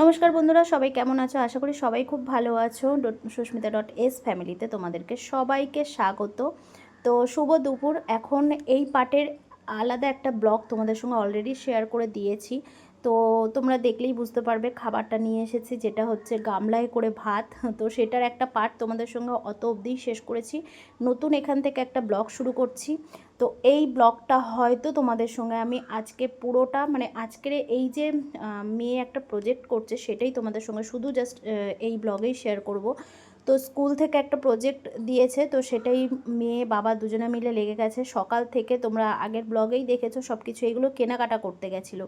নমস্কার বন্ধুরা, সবাই কেমন আছো? আশা করি সবাই খুব ভালো আছো। সুস্মিতা ডট এস ফ্যামিলিতে তোমাদেরকে সবাইকে স্বাগত। তো শুভ দুপুর। এখন এই পার্টের আলাদা একটা ব্লগ তোমাদের সঙ্গে অলরেডি শেয়ার করে দিয়েছি। তো তোমরা দেখলেই বুঝতে পারবে খাবারটা নিয়ে এসেছি, যেটা হচ্ছে গামলায় করে ভাত। তো সেটার একটা পার্ট তোমাদের সঙ্গে অত অবধি শেষ করেছি। নতুন এখান থেকে একটা ব্লগ শুরু করছি। তো এই ব্লগটা হয়তো তোমাদের সঙ্গে আমি আজকে পুরোটা মানে আজকের এই যে মেয়ে একটা প্রজেক্ট করছে, সেটাই তোমাদের সঙ্গে শুধু জাস্ট এই ব্লগেই শেয়ার করব। তো স্কুল থেকে একটা প্রজেক্ট দিয়েছে, তো সেটাই মেয়ে বাবা দুজনে মিলে লেগে গেছে। সকাল থেকে তোমরা আগের ব্লগেই দেখেছ সব কিছু এগুলো কেনাকাটা করতে গেছিল।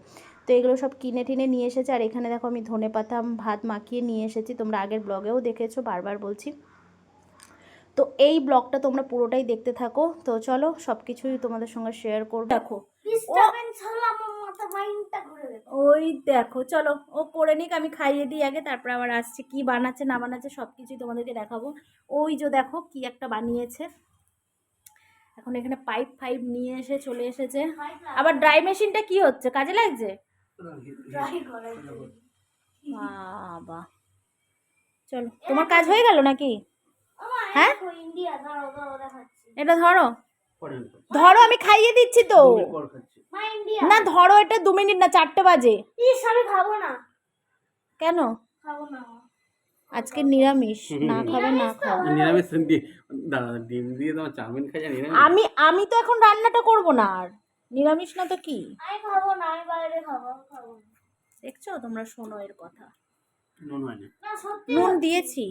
তো এগুলো সব কিনে টিনে নিয়ে এসেছে, আর এখানে দেখো আমি ধনে পাতা ভাত মাখিয়ে নিয়ে এসেছি, তোমরা আগের ব্লগেও দেখেছ, বারবার বলছি। তো এই ব্লগটা তোমরা পুরোটাই দেখতে থাকো। তো চলো সব কিছুই তোমাদের সঙ্গে শেয়ার করব। দেখো ওই দেখো চলো ও করে নিক আমি খাইয়ে দিই আগে তারপর আবার আসছে কি বানাচ্ছে না বানাচ্ছে সব কিছুই তোমাদেরকে দেখাবো। ওই যে দেখো কি একটা বানিয়েছে। এখন এখানে পাইপ ফাইপ নিয়ে এসে চলে এসেছে। আবার ড্রাই মেশিনটা কি হচ্ছে কাজে লাগছে? বাবা। চলো তোমার কাজ হয়ে গেল নাকি? হ্যাঁ? এটা ধরো। ধরো আমি খাইয়ে দিচ্ছি তো। না ধরো এটা দু মিনিট না চারটে বাজে। আমি খাব না। কেন? খাব না। আজকে নিরামিষ না খাবে না খাও নিরামিষ ডিম দিয়ে তোমার চাউমিন খাই জানি আমি আমি তো এখন রান্নাটা করব না আর। নিরামিষ না তো কি? আমি খাব না আমি বাইরে খাব খাব দেখছ তোমরা শোনো এর কথা। নুন হয় না না সত্যি। নুন দিয়েছি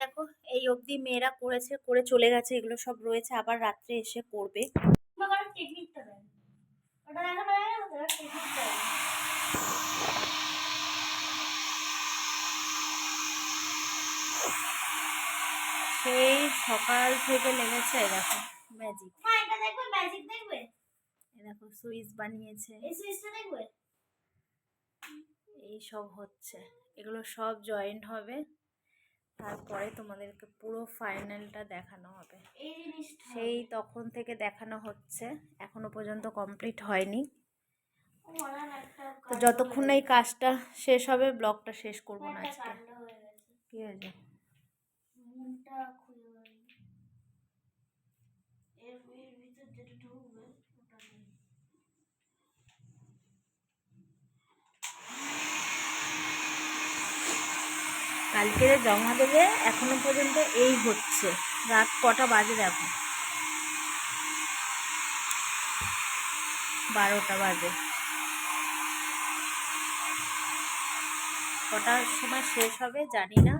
দেখো এই অবধি মেয়েরা করেছে করে চলে গেছে এগুলো সব রয়েছে আবার রাত্রে এসে করবে সেই সকাল থেকে লেগেছে দেখো ম্যাজিক মা এটা দেখবে ম্যাজিক দেখবে। দেখো সুইচ বানিয়েছে। এই সুইচটা দেখবে? এই সব হচ্ছে। এগুলো সব জয়েন্ট হবে। তারপরে তোমাদেরকে পুরো ফাইনালটা দেখানো হবে। সেই তখন থেকে দেখানো হচ্ছে। এখনও পর্যন্ত কমপ্লিট হয়নি। তো যতক্ষণ না এই কাজটা শেষ হবে ব্লগটা শেষ করব না আজকে। কাণ্ড হয়ে গেছে। কি হয়েছে? এর ভিতর যেটা ঢুকবে কালকে জমা দেবে এখনও পর্যন্ত এই হচ্ছে। রাত কটা বাজে দেখো? বারোটা বাজে। কটার সময় শেষ হবে জানি না।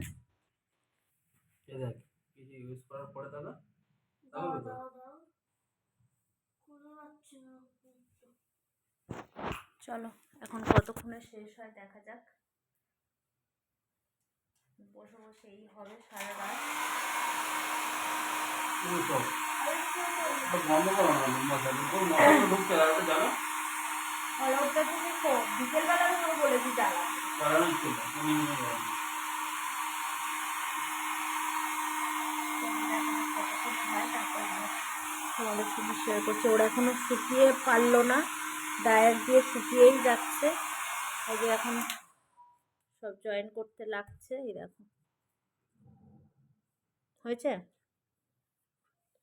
চলো এখন কতক্ষণে শেষ হয় দেখা যাক। বসে বসে এই হবে সারা রাত। বলেছি জ্বালা। তোমাদের সঙ্গে শেয়ার করছি। ওরা এখনও শুকিয়ে পারল না। ডায়ার দিয়ে শুকিয়েই যাচ্ছে। যে এখন সব জয়েন করতে লাগছে এই দেখো। হয়েছে?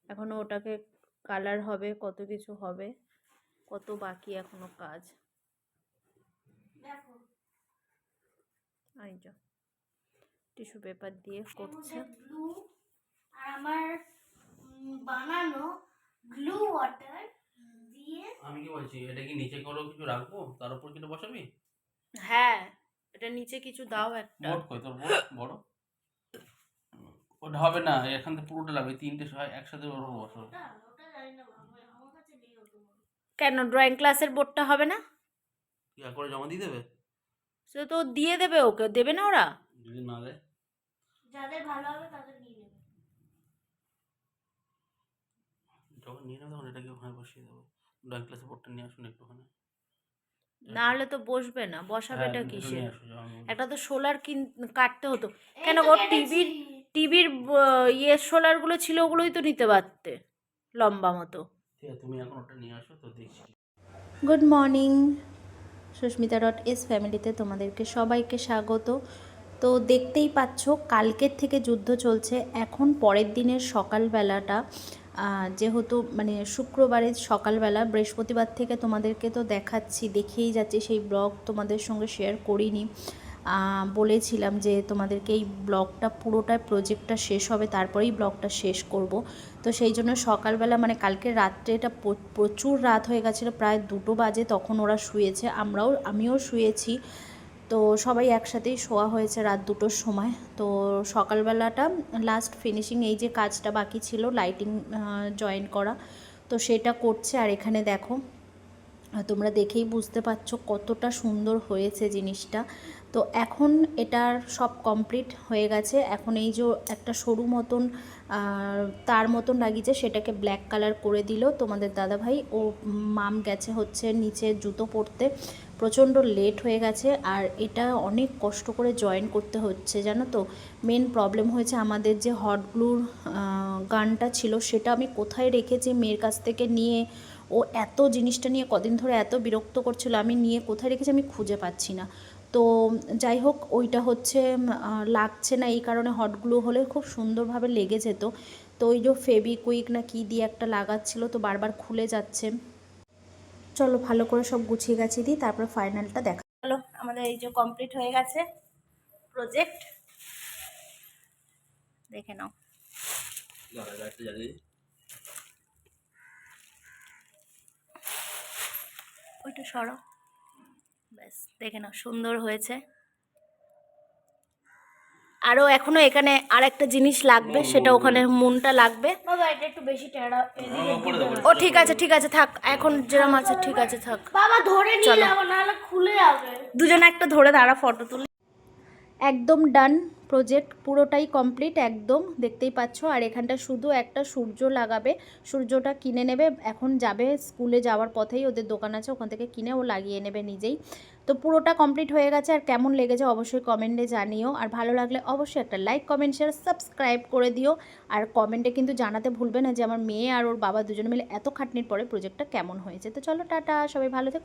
এখনও ওটাকে কালার হবে কত কিছু হবে কত বাকি এখনও কাজ। দেখো। এই টিস্যু পেপার দিয়ে করছে। আর আমার বানানো গ্লু ওয়াটার দিয়ে আমি কি বলছি এটা কি নিচে করো কিছু রাখব? তার উপর কিছু বসাবি? হ্যাঁ। এটা নিচে কিছু দাও একটা। মোট কই তোর বড় বড় ওটা হবে না এখান থেকে পুরোটা লাগবে তিনটে সবাই একসাথে নেই অত কেন ড্রয়িং ক্লাসের বোর্ডটা হবে না? কি আর করে জমা দিয়ে দেবে? সে তো দিয়ে দেবে ওকে দেবে না ওরা? যদি না দেয়? যাদের ভালো হবে তাদের নিয়ে নেবে। যখন নিয়ে নেবে তখন এটাকে ওখানে বসিয়ে দেবো। ড্রয়িং ক্লাসের বোর্ডটা নিয়ে আসুন একটুখানি। না হলে তো বসবে না বসাবে এটা হ্যাঁ, একটু কিসে তো সোলার কিন কাটতে হতো। কেন ওর টিভির টিভির ইয়ে সোলারগুলো ছিল ওগুলোই তো নিতে পারতে লম্বা মতো। তুমি এখন ওটা নিয়ে আসো তো দেখছি। Good morning Susmita dot S ফ্যামিলিতে তোমাদেরকে সবাইকে স্বাগত। তো দেখতেই পাচ্ছ কালকের থেকে যুদ্ধ চলছে এখন পরের দিনের সকালবেলাটা। যেহেতু মানে শুক্রবারে সকালবেলা, বৃহস্পতিবার থেকে তোমাদেরকে তো দেখাচ্ছি, দেখেই যাচ্ছি, সেই ব্লগ তোমাদের সঙ্গে শেয়ার করিনি। বলেছিলাম যে তোমাদেরকে এই ব্লগটা পুরোটা প্রজেক্টটা শেষ হবে, তারপরেই ব্লগটা শেষ করব। তো সেই জন্য সকালবেলা মানে কালকে রাত্রে এটা প্রচুর রাত হয়ে গেছিল, প্রায় দুটো বাজে, তখন ওরা শুয়েছে, আমরাও, আমিও শুয়েছি। তো সবাই একসাথেই শোয়া হয়েছে রাত দুটোর সময়। তো সকালবেলাটা লাস্ট ফিনিশিং এই যে কাজটা বাকি ছিল লাইটিং জয়েন করা, তো সেটা করছে। আর এখানে দেখো, তোমরা দেখেই বুঝতে পারছ কতটা সুন্দর হয়েছে জিনিসটা। তো এখন এটার সব কমপ্লিট হয়ে গেছে। এখন এই যে একটা সরু মতন তার মতন লাগিয়েছে, সেটাকে ব্ল্যাক কালার করে দিল। তোমাদের দাদাভাই, ও মাম গেছে হচ্ছে নিচে জুতো পরতে। প্রচণ্ড লেট হয়ে গেছে আর এটা অনেক কষ্ট করে জয়েন করতে হচ্ছে, জানো তো? মেন প্রবলেম হয়েছে আমাদের যে হট গ্লুর গানটা ছিল সেটা আমি কোথায় রেখেছি মেয়ের কাছ থেকে নিয়ে, ও এত জিনিসটা নিয়ে কদিন ধরে এত বিরক্ত করছিল, আমি নিয়ে কোথায় রেখেছি আমি খুঁজে পাচ্ছি না। তো যাই হোক, ওইটা হচ্ছে লাগছে না, এই কারণে হটগুলো হলে খুব সুন্দরভাবে লেগে যেত। তো ওই যে ফেবিকুইক না কি দিয়ে একটা লাগাচ্ছিল, তো বারবার খুলে যাচ্ছে। চলো ভালো করে সব গুছিয়ে গাছিয়ে দিই, তারপর ফাইনালটা দেখা। চলো, আমাদের এই যে কমপ্লিট হয়ে গেছে প্রজেক্ট দেখে নাও। ওইটা সরো। ব্যাস, দেখে নাও, সুন্দর হয়েছে। আরও এখনও এখানে আর একটা জিনিস লাগবে সেটা ওখানে মুনটা লাগবে। বাবা এটা একটু বেশি টেড়া এদিকে ও ঠিক আছে ঠিক আছে থাক এখন যেরম আছে ঠিক আছে থাক। বাবা ধরে নিয়ে চলো। যাব নাহলে খুলে যাবে। দুজনে একটা ধরে দাঁড়া ফটো তুলে। একদম ডান প্রজেক্ট, পুরোটাই কমপ্লিট, একদম দেখতেই পাচ্ছ। আর এখানটা শুধু একটা সূর্য লাগাবে। সূর্যটা কিনে নেবে, এখন যাবে স্কুলে যাওয়ার পথেই, ওদের দোকান আছে, ওখান থেকে কিনে ও লাগিয়ে নেবে নিজেই। তো পুরোটা কমপ্লিট হয়ে গেছে, আর কেমন লেগেছে অবশ্যই কমেন্টে জানিও। আর ভালো লাগলে অবশ্যই একটা লাইক কমেন্ট শেয়ার সাবস্ক্রাইব করে দিও। আর কমেন্টে কিন্তু জানাতে ভুলবে না যে আমার মেয়ে আর ওর বাবা দুজনে মিলে এত খাটনির পরে প্রজেক্টটা কেমন হয়েছে। তো চলো, টাটা, সবাই ভালো থেকো।